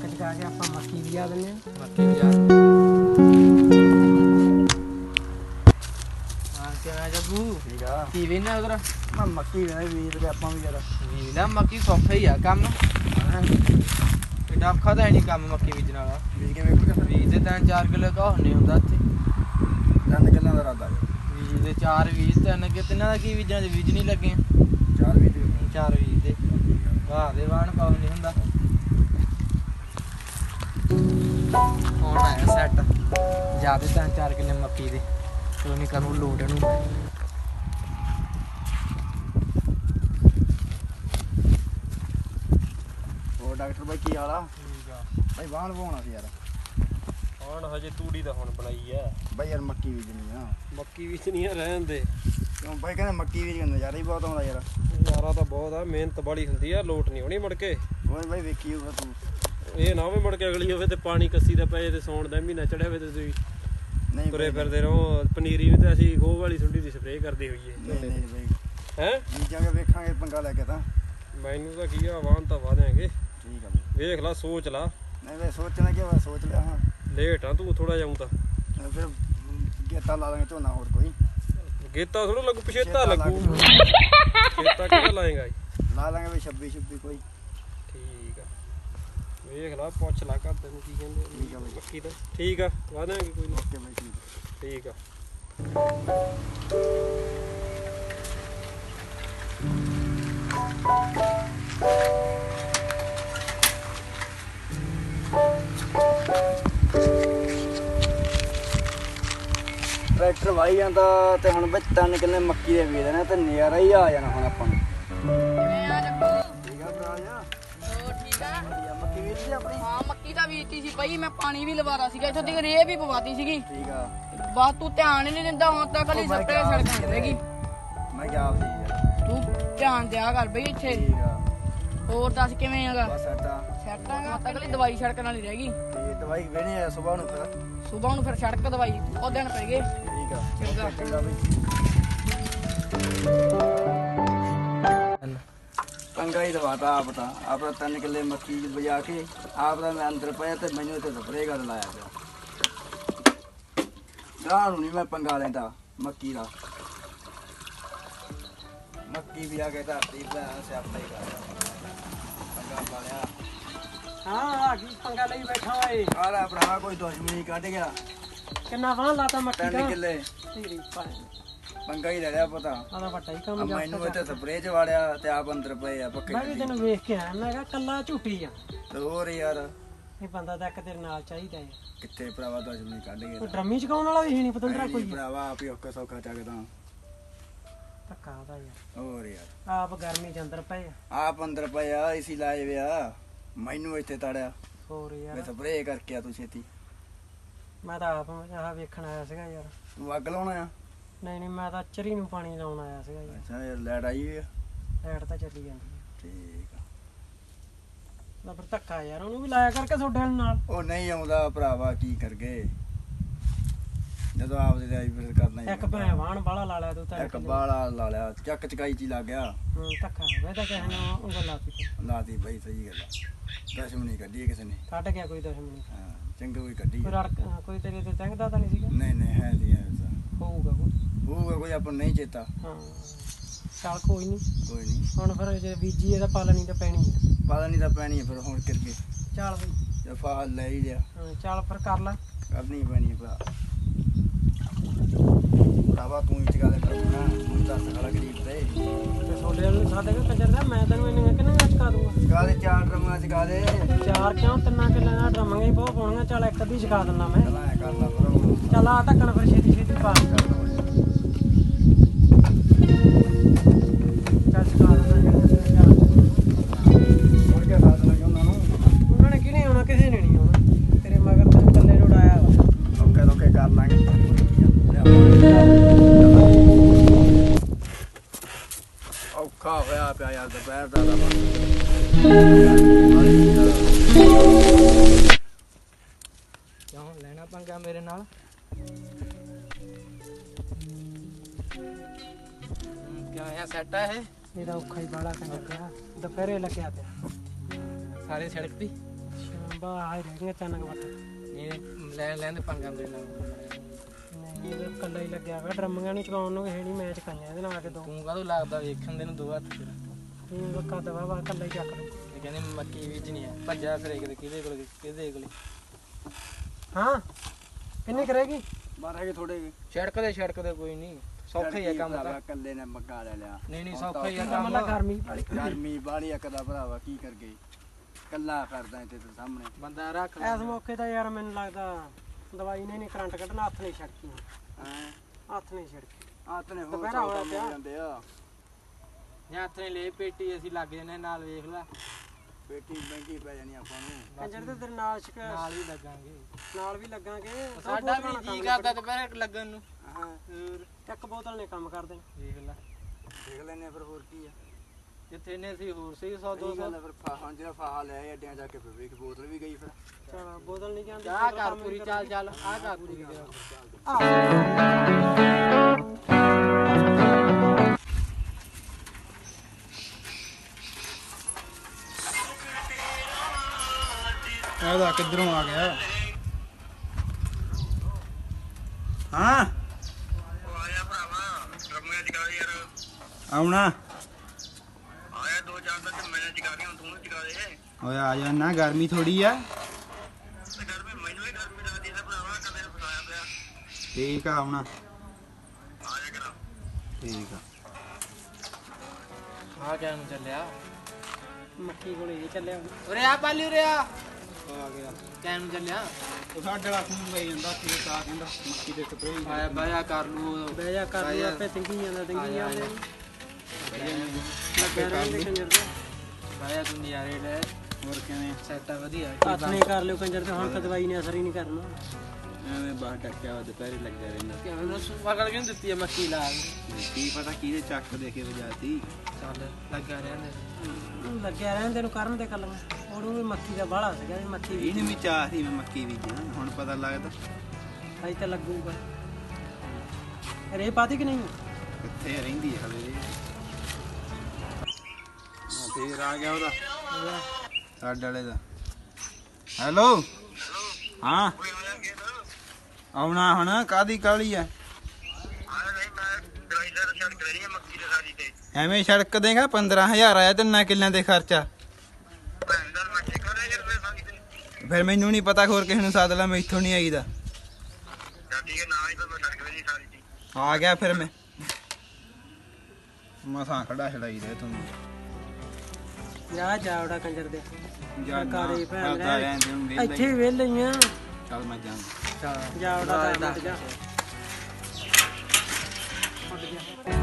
Truck ਚਕਾ ਕੇ ਆਪਾਂ ਮੱਕੀ ਬੀਜਾ ਦਿੰਦੇ ਹਾਂ। ਮੱਕੀ ਬੀਜਾ ਹਾਂ। ਕਿਵੇਂ ਆ ਜੱਗੂ ਠੀਕ ਆ। ਕੀ ਵੇਨਾ ਉਧਰ? ਮੈਂ ਮੱਕੀ ਵੇਣਾ ਬੀਜ ਤੇ ਆਪਾਂ ਵੀ ਜਰਾ ਵੀ ਨਾ ਮੱਕੀ ਸੌਖਾ ਹੀ ਆ ਕੰਮ। ਏਡਾ ਔਖਾ ਤਾਂ ਹੈ ਨਹੀਂ ਕੰਮ ਮੱਕੀ ਬੀਜਣ ਵਾਲਾ। ਬੀਜ ਕੇ ਵੇਖੋ ਕਿੱਥੇ ਬੀਜ ਦੇ ਤਾਂ 4 ਕਿਲੋ ਕਾ ਹੁੰਨੇ ਹੁੰਦਾ ਇੱਥੇ। ਤਿੰਨ ਕਿੱਲਾਂ ਦਾ ਰਾਦਾ ਬੀਜ ਦੇ 4 ਬੀਜ ਤਿੰਨ ਕਿ ਤਿੰਨਾਂ ਦਾ ਕੀ ਬੀਜਣਾ ਜੇ ਬੀਜ ਨਹੀਂ ਲੱਗੇ। ਚਾਰ ਵੀ ਦੇ। ਚਾਰ ਬੀਜ ਦੇ। ਵਾਹ ਦੇ ਵਾਣ ਪਾਉ ਨਹੀਂ ਹੁੰਦਾ। ਹੁਣ ਆਇਆ ਸੈੱਟ ਜਿਆਦੇ ਤਿੰਨ ਚਾਰ ਕਿੱਲੇ ਮੱਕੀ ਦੇ। ਕੋਈ ਨਹੀਂ ਕਰੂ ਲੋਡ ਇਹਨੂੰ ਹੋਰ ਡਾਕਟਰ ਬਾਈ ਕੀ ਹਾਲ ਆ? ਠੀਕ ਆ। ਬਾਈ ਬਾਹਣ ਪਾਉਣਾ ਸੀ ਯਾਰ। ਹੁਣ ਹਜੇ ਤੂੜੀ ਦਾ ਹੁਣ ਬਣਾਈ ਐ ਬਾਈ ਯਾਰ ਮੱਕੀ ਬੀਜਣੀ ਆ। ਮੱਕੀ ਵਿੱਚ ਨਹੀਂ ਆ ਰਹਿਣ ਦੇ। ਕਿਉਂ ਬਾਈ ਕਹਿੰਦੇ ਮੱਕੀ ਬੀਜ ਕੇ ਨਜ਼ਾਰਾ ਹੀ ਬਹੁਤ ਆਉਂਦਾ ਯਾਰ। ਯਾਰਾ ਤਾਂ ਬਹੁਤ ਆ ਮਿਹਨਤ ਬੜੀ ਹੁੰਦੀ ਆ ਲੋਟ ਨਹੀਂ ਹੋਣੀ ਮੁੜ ਕੇ। ਓਏ ਬਾਈ ਵੇਖੀ ਹੋਊਗਾ ਤੂੰ। ਇਹ ਨਾ ਹੋਵੇ ਮੁੜ ਕੇ ਅਗਲੀ ਹੋਵੇ ਤੇ ਪਾਣੀ ਕੱਸੀ ਦਾ ਪਏ ਤੇ ਸੌਣ ਦਾ ਮਹੀਨਾ ਚੜਿਆ ਹੋਵੇ ਤੇ ਤੁਸੀਂ ਨਹੀਂ ਤੁਰੇ ਫਿਰਦੇ ਰਹੋ ਪਨੀਰੀ ਵੀ ਤੇ ਅਸੀਂ ਗੋਹ ਵਾਲੀ ਸੁੰਡੀ ਦੀ ਸਪਰੇਅ ਕਰਦੇ ਹੋਈਏ। ਨਹੀਂ ਨਹੀਂ ਬਾਈ। ਹੈ? ਬੀਜਾਂਗੇ ਵੇਖਾਂਗੇ ਪੰਗਾ ਲੈ ਕੇ ਤਾਂ। ਮੈਨੂੰ ਤਾਂ ਕੀ ਆ ਵਾਹਨ ਤਾਂ ਵਾਦਾਂਗੇ ਠੀਕ ਆ ਬਾਈ। ਵੇਖ ਲਾ ਸੋਚ ਲਾ। ਨਹੀਂ ਬਾਈ ਸੋਚਣਾ ਕੀ ਵਾ ਸੋਚ ਲਿਆ ਹਾਂ। ਲੇਟ ਆ ਤੂੰ ਥੋੜਾ ਜਾਉਂ ਤਾਂ। ਫਿਰ ਗੇਤਾ ਲਾ ਦਾਂਗੇ ਝੋਨਾ ਹੋਰ ਕੋਈ। ਗੇਤਾ ਥੋੜਾ ਲੱਗੂ ਪਿਛੇਤਾ ਲੱਗੂ। ਲੱਗੂ। ਗੇਤਾ ਕਿਹਦਾ ਲਾਏਗਾ ਲਾ ਲਾਂਗੇ ਵੀ 26 26 ਕੋਈ। ਵੇਖ ਲਾ ਪੁੱਛ ਲਾ ਘਰ ਤੈਨੂੰ ਕੀ ਕਹਿੰਦੇ ਠੀਕ ਆ ਬਾਈ। ਮੱਕੀ ਦਾ ਠੀਕ ਆ ਵਾਦਾਂਗੇ ਕੋਈ ਨਾ। ਓਕੇ ਬਾਈ ਠੀਕ ਆ। ਠੀਕ ਆ। ਟਰੈਕਟਰ ਵਾਹੀ ਜਾਂਦਾ ਤੇ ਹੁਣ ਵਿੱਚ ਤਿੰਨ ਕਿੱਲੇ ਮੱਕੀ ਦੇ ਵੇਚ ਦੇਣੇ ਤੇ ਨਜ਼ਾਰਾ ਹੀ ਆ ਜਾਣਾ ਹੁਣ ਆਪਾਂ ਨੂੰ। ਲਈ ਆਪਣੀ। ਹਾਂ ਮੱਕੀ ਦਾ ਬੀਜਤੀ ਸੀ ਪਈ ਮੈਂ ਪਾਣੀ ਵੀ ਲਵਾਰਾ ਸੀਗਾ। ਇੱਥੋਂ ਤੱਕ ਰੇ ਵੀ ਪਵਾਤੀ ਸੀਗੀ। ਠੀਕ ਆ। ਬਾਤ ਤੂੰ ਧਿਆਨ ਹੀ ਨਹੀਂ ਦਿੰਦਾ ਹੁਣ ਤੱਕ ਲਈ ਸੱਪੇ ਸੜਕਾਂ ਰਹੇਗੀ ਮੈਂ ਕਿਹਾ ਆਪ ਸੀ ਯਾਰ ਤੂੰ ਧਿਆਨ ਦਿਆ ਕਰ ਬਈ ਇੱਥੇ। ਠੀਕ ਆ। ਹੋਰ ਦੱਸ ਕਿਵੇਂ ਹੈਗਾ? ਬਸ ਆਟਾ ਸੈੱਟ ਹੈਗਾ ਤੱਕ ਲਈ ਦਵਾਈ ਸੜਕਣ ਵਾਲੀ ਰਹੇਗੀ ਤੇ ਦਵਾਈ ਵੇਣੇ ਆ ਸਵੇਰ ਨੂੰ ਫਿਰ। ਸਵੇਰ ਨੂੰ ਫਿਰ ਸੜਕ ਦਵਾਈ ਉਹ ਦਿਨ ਪੈ ਗਏ। ਠੀਕ ਆ। ਚੰਗਾ। ਚੰਗਾ ਬਈ। ਪੰਗਾ ਹੀ ਦਵਾਤਾ ਆਪ ਤਾਂ। ਆਪ ਤਾਂ ਤਿੰਨ ਕਿੱਲੇ ਮੱਕੀ ਬਜਾ ਕੇ ਆਪ ਦਾ ਮੈਂ ਅੰਦਰ ਪਿਆ ਤੇ ਮੈਨੂੰ ਇੱਥੇ ਸਪਰੇਅ ਕਰ ਲਾਇਆ ਪਿਆ। ਗਾਂ ਨੂੰ ਨਹੀਂ ਮੈਂ ਪੰਗਾ ਲੈਂਦਾ ਮੱਕੀ ਦਾ। ਮੱਕੀ ਵੀ ਆ ਕੇ ਧਰਤੀ ਦਾ ਸਿਆਪਾ ਹੀ ਕਰਦਾ। ਪੰਗਾ ਪਾ ਲਿਆ। ਹਾਂ ਆ ਕੀ ਪੰਗਾ ਲਈ ਬੈਠਾ ਓਏ? ਆਲਾ ਭਰਾ ਕੋਈ ਦੁਸ਼ਮਣੀ ਕੱਢ ਗਿਆ। ਕਿੰਨਾ ਵਾਹ ਲਾਤਾ ਮੱਕੀ ਤਿੰਨ ਦਾ। ਕਿੱਲੇ। ਤੇਰੀ ਭਾਈ ਪੰਗਾ ਹੀ ਲੈ ਲਿਆ ਪਤਾ। ਆਦਾ ਵੱਡਾ ਹੀ ਕੰਮ ਮੈਨੂੰ ਇੱਥੇ ਸਪਰੇਅ ਚ ਵਾੜਿਆ ਤੇ ਆਪ ਅੰਦਰ ਪਏ ਆ ਪੱਕੇ ਮੈਂ ਵੀ ਤੈਨੂੰ ਵੇਖ ਕੇ ਆਇਆ ਮੈਂ ਕਿਹਾ ਕੱਲਾ ਝੂਠੀ ਆ। ਤੇ ਹੋਰ ਯਾਰ। ਇਹ ਬੰਦਾ ਤਾਂ ਇੱਕ ਤੇਰੇ ਨਾਲ ਚਾਹੀਦਾ ਹੈ ਕਿੱਥੇ ਭਰਾਵਾ ਦੁਸ਼ਮਣੀ ਕੱਢ ਕੋਈ ਗਿਆ ਡਰਮੀ ਚਕਾਉਣ ਵਾਲਾ ਵੀ ਹੈ ਨਹੀਂ ਪਤੰਦਰਾ ਕੋਈ ਭਰਾਵਾ ਆਪ ਹੀ ਔਖਾ ਸੌਖਾ ਚੱਕਦਾ। ਧੱਕਾ ਦਾ ਯਾਰ। ਹੋਰ ਯਾਰ। ਆਪ ਗਰਮੀ ਚ ਅੰਦਰ ਪਏ ਆ। ਆਪ ਅੰਦਰ ਪਏ ਆ ਇਸੀ ਲਾਏ ਵਿਆ ਮੈਨੂੰ ਇੱਥੇ ਤੜਿਆ। ਹੋਰ ਮੈਂ ਯਾਰ ਸਪਰੇਅ ਕਰਕੇ ਆ ਤੂੰ ਛੇਤੀ। ਮੈਂ ਤਾਂ ਆਪ ਆਹ ਵੇਖਣ ਆਇਆ ਸੀਗਾ ਯਾਰ। ਤੂੰ ਅੱਗ ਲਾਉਣਾ ਆ ਨਹੀਂ ਨਹੀਂ ਮੈਂ ਤਾਂ ਚਰੀ ਨੂੰ ਪਾਣੀ ਲਾਉਣ ਆਇਆ ਸੀਗਾ ਯਾਰ ਅੱਛਾ ਯਾਰ ਲੈਟ ਆਈ ਹੋਈ ਆ? ਲਾਈਟ ਤਾਂ ਚੱਲੀ ਜਾਂਦੀ ਹੈ ਠੀਕ ਆ। ਤਾਂ ਫਿਰ ਧੱਕਾ ਯਾਰ ਉਹਨੂੰ ਵੀ ਲਾਇਆ ਕਰਕੇ ਤੁਹਾਡੇ ਨਾਲ ਉਹ ਨਹੀਂ ਆਉਂਦਾ ਭਰਾਵਾ ਕੀ ਕਰ ਗਏ ਜਦੋਂ ਆਪ ਦੇ ਆਈ ਫਿਰ ਕਰਨਾ ਹੀ ਇੱਕ ਭੈਣ ਵਾਹਣ ਬਾਲਾ ਲਾ ਲਿਆ ਤੂੰ ਤਾਂ ਇੱਕ ਬਾਲਾ ਲਾ ਲਿਆ ਚੱਕ ਚਕਾਈ ਚ ਹੀ ਲੱਗ ਗਿਆ। ਹੂੰ ਧੱਕਾ ਹੋ ਗਿਆ ਤਾਂ ਕਿਸੇ ਨੇ ਉਂਗਲ ਤੇ ਲਾਤੀ ਬਈ ਸਹੀ ਗੱਲ ਆ। ਦੁਸ਼ਮਣੀ ਕੱਢੀ ਆ ਕਿਸੇ ਨੇ। ਕੱਢ ਗਿਆ ਕੋਈ ਦੁਸ਼ਮਣੀ ਹਾਂ ਚੰਗਾ ਕੋਈ ਕੱਢੀ ਕੋਈ ਆ। ਰੜਕ ਕੋਈ ਤੇਰੇ ਤੇ ਤੰਗਦਾ ਤਾਂ ਨਹੀਂ ਸੀਗਾ? ਨਹੀਂ ਨਹੀਂ ਹੈ ਨਹੀਂ ਹੈ ਐਸਾ ਹੋਊਗਾ ਕੋਈ। ਹੋਊਗਾ ਕੋਈ ਆਪਾਂ ਨੂੰ ਨਹੀਂ ਚੇਤਾ। ਹਾਂ। ਚੱਲ ਕੋਈ ਨਹੀਂ ਕੋਈ ਨਹੀਂ ਹੁਣ ਫਿਰ ਜੇ ਬੀਜੀ ਇਹਦਾ ਪਾਲਣੀ ਤਾਂ ਪੈਣੀ ਹੈ ਪਤਾ ਨਹੀਂ ਤਾਂ ਪੈਣੀ ਆ ਫਿਰ ਹੁਣ ਕਰਕੇ ਚੱਲ ਬਈ। ਜੇ ਫਾਲ ਲੈ ਹੀ ਲਿਆ। ਹਾਂ, ਚੱਲ ਫਿਰ ਕਰ ਲੈ। ਕਰਨੀ ਪੈਣੀ ਭਰਾ। ਭਰਾਵਾ ਤੂੰ ਹੀ ਚਗਾ ਦੇ ਕਰਨਾ ਤੂੰ ਦੱਸ ਸਾਲਾ ਗਰੀਬ ਤੇ। ਤੇ ਛੋਲੇ ਵਾਲੇ ਸਾਡੇ ਕੋਲ ਕੰਜਰ ਦਾ ਮੈਂ ਤੈਨੂੰ ਇੰਨੇ ਕਿੰਨੇ ਚਕਾ ਦੂੰਗਾ। ਚਗਾ ਦੇ ਚਾਰ ਡਰਮਾਂ ਚਗਾ ਦੇ। ਚਾਰ ਕਿਉਂ? ਤਿੰਨਾਂ ਕਿੱਲਿਆਂ ਦਾ ਡਰਮਾਂਗੇ ਹੀ ਬਹੁਤ ਪਾਉਣੀਆਂ। ਚੱਲ ਇੱਕ ਅੱਧੀ ਛਕਾ ਦਿੰਦਾ ਮੈਂ। ਚਲਾ ਕਰ ਲਾ ਭਰਾ ਚੱਲ ਆ ਢੱਕਣ ਫਿਰ ਛੇਤੀ ਛੇਤੀ ਪਾ ਦਿੰਦਾ ਚੱਲ। ਮੁੜ ਕੇ ਸਾਥ ਲੱਗ ਉਹਨਾਂ ਨੂੰ ਉਹਨਾਂ ਨੇ ਕਿਹਨੇ ਆਉਣਾ ਕਿਸੇ ਨੇ ਨਹੀਂ ਆਉਣਾ। ਤੇਰੇ ਮਗਰ ਤੈਨੂੰ ਇਕੱਲੇ ਨੂੰ ਉਡਾਇਆ ਵਾ। ਓਕੇ ਓਕੇ ਕਰ ਲਾਂਗੇ। ਔਖਾ ਹੋਇਆ ਪਿਆ ਯਾਰ ਦੁਪਹਿਰ ਦਾ ਤਾਂ ਕਿਉਂ? ਲੈਣਾ ਪੰਗਾ ਮੇਰੇ ਨਾਲ? ਕਿਉਂ ਆ ਸੈੱਟ ਆ ਇਹ? ਇਹਦਾ ਔਖਾ ਹੀ ਬਾਲਾ ਕੰਨ ਪਿਆ। ਦੁਪਹਿਰੇ ਲੱਗਿਆ ਪਿਆ ਸਾਰੇ ਸੜਕ ਤੇ? ਸ਼ਾਮ ਬਾ ਆ ਰਹਿ ਗਈਆਂ ਚੰਨ ਵੱਟ। ਇਹ ਲੈ ਲੈਂਦੇ ਪੰਗਾ ਮੇਰੇ ਨਾਲ ਨਹੀਂ ਇਹ ਕੱਲਾ ਹੀ ਲੱਗਿਆ ਵਾ ਡਰਮੀਆਂ ਨੂੰ ਚਕਾਉਣ ਨੂੰ ਹੈ ਨਹੀਂ ਮੈਚ ਕਾਈਆਂ ਇਹਦੇ ਨਾਲ ਆ ਕੇ ਦੋ। ਤੂੰ ਕਾਹਦੋਂ ਲੱਗਦਾ ਵੇਖਣ ਦੇ ਨੂੰ ਦੋ ਹੱਥ ਤੇਰਾ ਤੂੰ ਬੱਕਾ ਦਵਾ ਵਾ ਕੱਲਾ ਹੀ ਚੱਕ ਲਓ ਇਹ ਕਹਿੰਦੇ ਮੱਕੀ ਬੀਜਣੀ ਆ। ਭੱਜਾ ਫਿਰੇ ਕਿਤੇ ਕਿਹਦੇ ਕੋਲ ਕਿਹਦੇ ਕੋਲ? ਹਾਂ? ਕਿੰਨੀ ਕਰੇਗੀ ਮਾਰੇ ਕਿ ਥੋੜੇ ਛੜਕ ਦੇ ਛੜਕ ਦੇ ਕੋਈ ਨਹੀਂ। ਸੌਖਾ ਹੀ ਆ ਕੰਮ ਤਾਂ। ਕੱਲੇ ਨੇ ਮੱਗਾ ਲੈ ਲਿਆ। ਨਹੀਂ ਨਹੀਂ ਸੌਖਾ ਹੀ ਆ ਕੰਮ ਲਾ ਗਰਮੀ ਵਾਲੀ। ਗਰਮੀ ਬਾਹਲੀ ਇੱਕ ਦਾ ਭਰਾਵਾ ਕੀ ਕਰ ਗਏ? ਕੱਲਾ ਕਰਦਾ ਤੇ ਸਾਹਮਣੇ। ਬੰਦਾ ਰੱਖ ਲੈ ਇਸ ਮੌਕੇ ਤਾਂ ਯਾਰ ਮੈਨੂੰ ਲੱਗਦਾ ਦਵਾਈ ਨੇ ਨਹੀਂ ਕਰੰਟ ਕੱਢਣਾ ਹੱਥ ਨਹੀਂ ਛੜਕੀ ਹੈ? ਹੱਥ ਨਹੀਂ ਛੜਕੀ। ਆਤਨੇ ਹੋਰ ਦੁਪਹਿਰਾ ਹੋਇਆ ਪਿਆ। ਜਾਂਦੇ ਆ। ਜਾਂ ਹੱਥ ਨੇ ਲੈ ਪੇਟੀ ਅਸੀਂ ਲੱਗ ਜਨੇ ਨਾਲ ਵੇਖ ਲੈ। ਪੇਟੀ ਮਹਿੰਗੀ ਪੈ ਜਾਣੀ ਆਪਾਂ ਨੂੰ। ਕੰਜਰ ਤੇ ਤੇਰੇ ਨਾਲ ਸ਼ਿਕ ਨਾਲ ਹੀ ਲੱਗਾਂਗੇ। ਨਾਲ ਵੀ ਲੱਗਾਂਗੇ। ਸਾਡਾ ਵੀ ਜੀ ਕਰਦਾ ਦੁਪਹਿਰ ਲੱਗਣ ਨੂੰ। ਹਾਂ। ਹੋਰ। ਇੱਕ ਬੋਤਲ ਨੇ ਕੰਮ ਕਰ ਦੇਣਾ ਵੇਖ ਲੈ। ਦੇਖ ਲੈਨੇ ਆ ਫਿਰ ਹੋਰ ਕੀ ਆ। ਜਿੱਥੇ ਨੇ ਸੀ ਹੋਰ ਸੀ 100 ਸਹੀ 200 ਗੱਲ ਆ ਫਿਰ ਫਾਹਾਂ ਜਿਹੜਾ ਫਾਹਾ ਲੈ ਆਏ ਅੱਡਿਆਂ ਜਾ ਕੇ ਫਿਰ ਵੇਖ ਬੋਤਲ ਵੀ ਗਈ ਫਿਰ। ਚਲ ਬੋਤਲ ਨਹੀਂ ਜਾਂਦੀ ਆ ਕਰ ਪੂਰੀ ਚੱਲ ਚੱਲ ਆ ਕਰ ਪੂਰੀ ਇਹਦਾ ਕਿੱਧਰੋਂ ਆ ਗਿਆ ਹਾਂ ਆਇਆ ਭਰਾਵਾ ਰਮਿਆ ਜਗਾ ਯਾਰ। ਆਉਣਾ। ਆਇਆ ਦੋ ਚਾਰ ਦਿਨ ਮੈਂ ਜਗਾ ਰਿਹਾ ਤੂੰ ਜਗਾ ਦੇ ਓਏ ਆ ਜਾ ਨਾ ਗਰਮੀ ਥੋੜੀ ਆ। ਤੇ ਵਿੱਚ ਮੈਨੂੰ ਹੀ ਗਰਮੀ ਲੱਗਦੀ ਹੈ ਭਰਾਵਾ ਕਦੇ ਫਸਾਇਆ ਪਿਆ। ਠੀਕ ਆ ਆਉਣਾ। ਆ ਜਾ ਕਰਾ। ਠੀਕ ਆ। ਆ ਕਿਆ ਨੂੰ ਚੱਲਿਆ? ਮੱਕੀ ਕੋਲੇ ਇਹ ਚੱਲਿਆ। ਉਰੇ ਆ ਪਾਲੀ ਉਰੇ ਆ। ਆ ਗਿਆ। ਕੈਨ ਨੂੰ ਚੱਲਿਆ? ਉਹ ਸਾਡੇ ਵਾਲਾ ਫੋਨ ਲਈ ਜਾਂਦਾ ਖੇਤ ਆ ਕਹਿੰਦਾ ਮੱਕੀ ਦੇ ਸਪਰੇਅ ਆਇਆ ਬਾਇਆ ਕਰ ਲੂ ਬਹਿ ਜਾ ਕਰ ਲਈ ਆਪੇ ਤਿੰਗੀ ਜਾਂਦਾ ਤਿੰਗੀ ਜਾਂਦੇ ਲੱਗਿਆ ਰਹਿੰਦੇ ਕੰਜਰ ਤੇ ਬਾਇਆ ਤੂੰ ਨਜ਼ਾਰੇ ਲੈ। ਹੋਰ ਕਿਵੇਂ? ਸੈਟਾ ਵਧੀਆ। ਹੱਥ ਨਹੀਂ ਕਰ ਲਿਓ ਕੰਜਰ ਤੇ ਹੁਣ ਤਾਂ ਦਵਾਈ ਨੇ ਅਸਰ ਹੀ ਨਹੀਂ ਕਰਨਾ। ਐਵੇਂ ਬਾਹਰ ਡੱਕਿਆ ਵਾ ਦੁਪਹਿਰੇ ਲੱਗਿਆ ਰਹਿੰਦਾ। ਕਿਉਂ ਦੱਸ ਵਗਲ ਕਿਉਂ ਦਿੱਤੀ ਹੈ ਮੱਕੀ ਲਾ ਕੀ ਪਤਾ ਕਿਹਦੇ ਚੱਕ ਦੇ ਕੇ ਵਜਾਤੀ। ਚੱਲ ਲੱਗਾ ਰਹਿੰਦੇ। ਲੱਗਿਆ ਰਹਿੰਦੇ ਨੂੰ ਕਰਨ ਦੇ ਕੱਲ ਉਹਨੂੰ ਵੀ ਮੱਕੀ ਦਾ ਬਾਹਲਾ ਸੀਗਾ ਵੀ ਮੱਕੀ ਵੀ ਇਹਨੂੰ ਵੀ ਚਾਹ ਸੀ ਮੈਂ ਮੱਕੀ ਬੀਜਾਂ ਹੁਣ ਪਤਾ ਲੱਗਦਾ। ਅਜੇ ਤਾਂ ਲੱਗੂਗਾ। ਰੇ ਪਾਤੀ ਕਿ ਨਹੀਂ? ਕਿੱਥੇ ਰਹਿੰਦੀ ਹੈ ਹਲੇ? ਹਾਂ ਫੇਰ ਆ ਗਿਆ ਉਹਦਾ। ਸਾਡੇ ਵਾਲੇ ਦਾ। ਹੈਲੋ। ਹਾਂ? ਆਉਣਾ ਹੁਣ ਕਾਦੀ ਕਾਲੀ ਆ ਕਰ ਐਵੇਂ ਸੜਕ ਦੇਗਾ 15000 ਆਇਆ ਤਿੰਨਾਂ ਕਿੱਲਿਆਂ ਦੇ ਖਰਚਾ। ਕਰ ਫਿਰ ਮੈਨੂੰ ਨਹੀਂ ਪਤਾ ਹੋਰ ਕਿਸੇ ਨੂੰ ਸੱਦ ਲਾ ਮੈਥੋਂ ਨਹੀਂ ਆਈਦਾ। ਜਾਂ ਠੀਕ ਹੈ ਨਾ ਹੀ ਫਿਰ ਮੈਂ ਸੜਕ ਤੇ ਨਹੀਂ ਸਾਰੀ ਤੇ। ਆ ਗਿਆ ਫਿਰ ਮੈਂ। ਮਸਾਂ ਖੜਾ ਛੜਾਈ ਦੇ ਤੂੰ। ਜਾ ਜਾਵੜਾ ਕੰਜਰ ਦੇ। ਜਾਨਾ ਕਾਲੇ ਭੈਣ ਇੱਥੇ ਹੀ। ਵਿਹਲੇ ਹੀ ਆ। ਚੱਲ ਮੈਂ ਜਾਣਾ Chào tất cả!